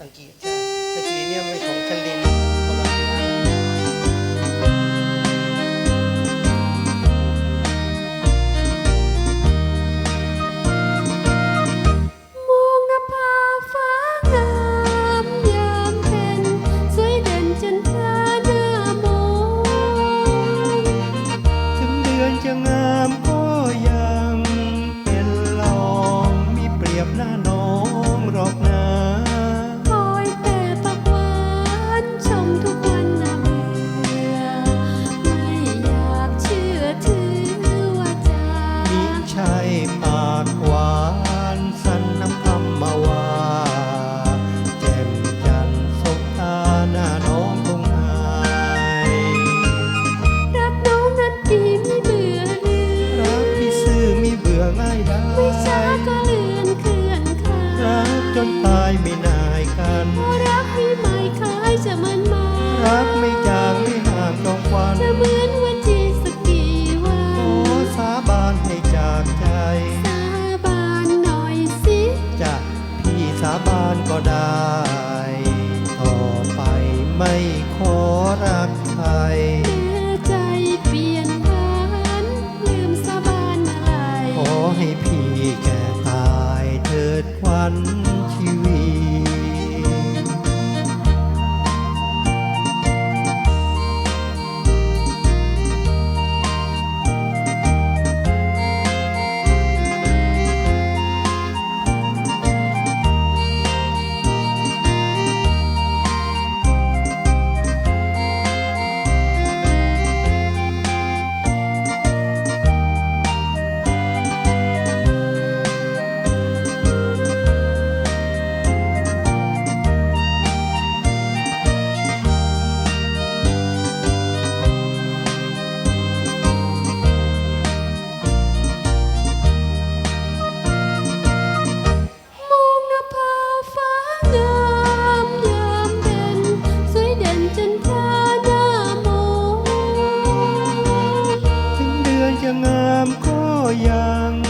อังกฤษจ้ะเมื่อกี้เนี่ยมันของคลิน รักไม่จางไม่ห่างดอกวันจะเหมือนวันที่สักกี่วันโอ้สาบานให้จากใจ สาบานหน่อยสิจะพี่สาบานก็ได้ ต่อไปไม่ขอรักใครแม่ใจเปลี่ยนผันลืมสาบานเครขอให้พี่แกตายเถิดควันชีวิต งามก็ยัง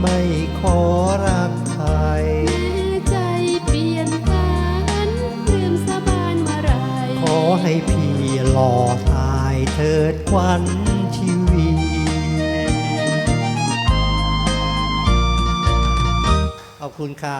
ไม่ขอรักใครใจเปลี่ยนฝันลืมสบานมาไรขอให้พี่หล่อตายเถิดควันชีวีขอบคุณค่ะ